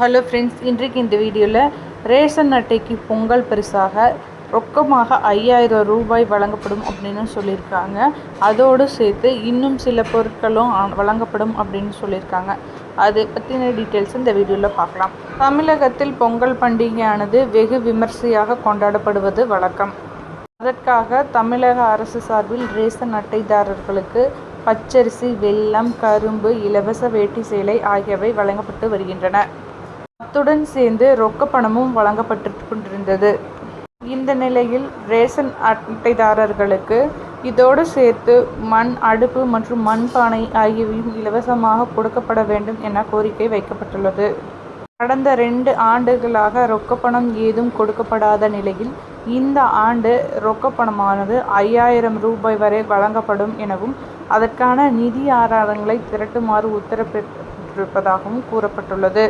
Hello friends இன்றைக்கு இந்த வீடியோவில் ரேஷன் அட்டைக்கு பொங்கல் பரிசாக ரொக்கமாக ஐயாயிரம் ரூபாய் வழங்கப்படும் அப்படின்னு சொல்லியிருக்காங்க. அதோடு சேர்த்து இன்னும் சில பொருட்களும் வழங்கப்படும் அப்படின்னு சொல்லியிருக்காங்க. அது பற்றின டீட்டெயில்ஸ் இந்த வீடியோவில் பார்க்கலாம். தமிழகத்தில் பொங்கல் பண்டிகையானது வெகு விமர்சையாக கொண்டாடப்படுவது வழக்கம். அதற்காக தமிழக அரசு சார்பில் ரேஷன் அட்டைதாரர்களுக்கு பச்சரிசி வெல்லம் கரும்பு இலவச வேட்டி சேலை ஆகியவை வழங்கப்பட்டு வருகின்றன. அத்துடன் சேர்ந்து ரொக்க பணமும் வழங்கப்பட்டு கொண்டிருந்தது. இந்த நிலையில் ரேஷன் அட்டைதாரர்களுக்கு இதோடு சேர்த்து மண் அடுப்பு மற்றும் மண் பானை ஆகியவையும் இலவசமாக கொடுக்கப்பட வேண்டும் என கோரிக்கை வைக்கப்பட்டுள்ளது. கடந்த ரெண்டு ஆண்டுகளாக ரொக்கப்பணம் ஏதும் கொடுக்கப்படாத நிலையில் இந்த ஆண்டு ரொக்கப்பணமானது ஐயாயிரம் ரூபாய் வரை வழங்கப்படும் எனவும் அதற்கான நிதி ஆதாரங்களை திரட்டுமாறு உத்தரவிட்டிருப்பதாகவும் கூறப்பட்டுள்ளது.